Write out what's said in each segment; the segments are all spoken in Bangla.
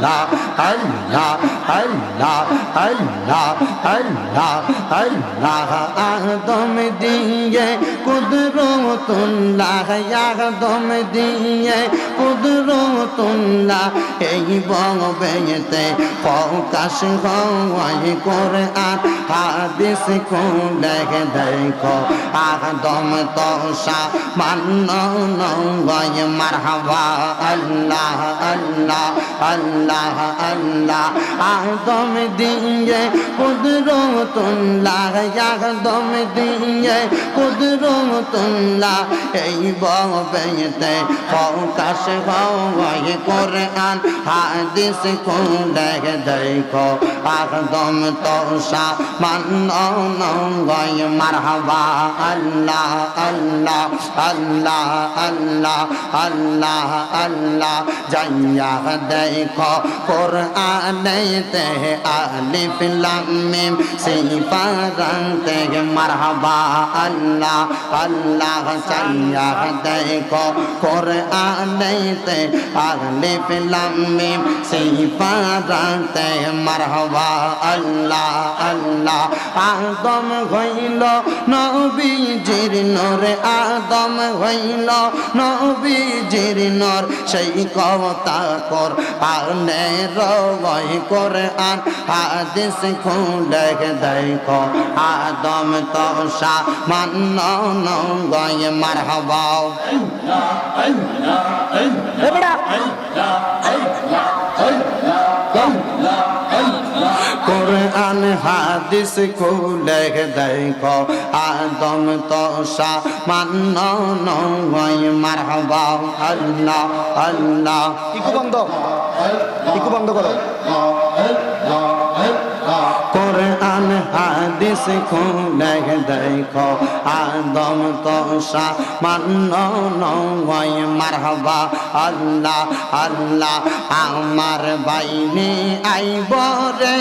আল্লাহ আল্লাহ আল্লাহ আল্লাহ আল্লাহ আল্লাহ আদম দিয়ে কুদরতুল্লাহ আদম দিয়ে কুদরতুল্লাহ, এই ববেতে প্রকাশ হয় করে আর হাদিস খুলে দেখো, আদম তোষা মান্য নয়, মারহাবা, আল্লাহ আল্লাহ আল্লাহ আল্লাহ। আদম দিয়ে কুদরতুল্লাহ, আদম দিয়ে কুদরতুল্লাহ, এই ববেতে প্রকাশ হয় কোরআন, হাদিস খুলে দেখো। একদম তোষা মান্য নয় মারহাবা, আল্লাহ আল্লাহ আল্লাহ আল্লাহ আল্লাহ আল্লাহ। যাইয়া দেখো, কোরআনেতে আলিফ লাম মিম সিফারাতে মারহাবা, আল্লাহ আল্লাহ। যাইয়া কোরআনেতে আলিফ লাম মিম সিফারাতে মারহাবা আল্লাহ আল্লাহ আদম হইল নবীজির নূর আদম হইল নবীজির নূর সেই কবতা কর আনে রয় করে আন হাদিস খুলে দেখো। আদম তো সা মান্ন নয় মারহাবা কোরআন হাদিস খুলে দেখো আদম তোষা মান্য নয় মারহাবা আল্লাহ আল্লাহ ইকু বন্ধ ইকু বন্ধ করো হাদিস খুলে দেখো, আদম তোষা মান্য নয়। মারহাবা আল্লাহ আল্লাহ আমার বাইনি আইব রে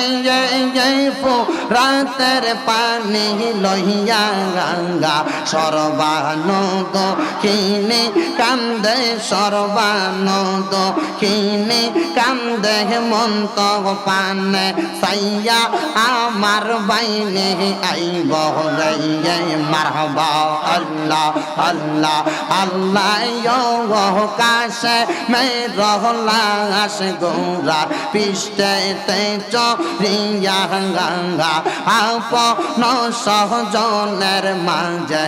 রাতের পানি লইয়া গঙ্গা সর্বানন্দ কিনে কান্দে সর্বানন্দ কিনে কান্দে মন্ত পানে সাইয়া আমার বাইনে আইব রে মারহাবা আল্লাহ আল্লাহ আল্লাহ কাশে মে রহলাস গোরা পিষ্টে চরিয়া গঙ্গা আপন সহজনের মাঝে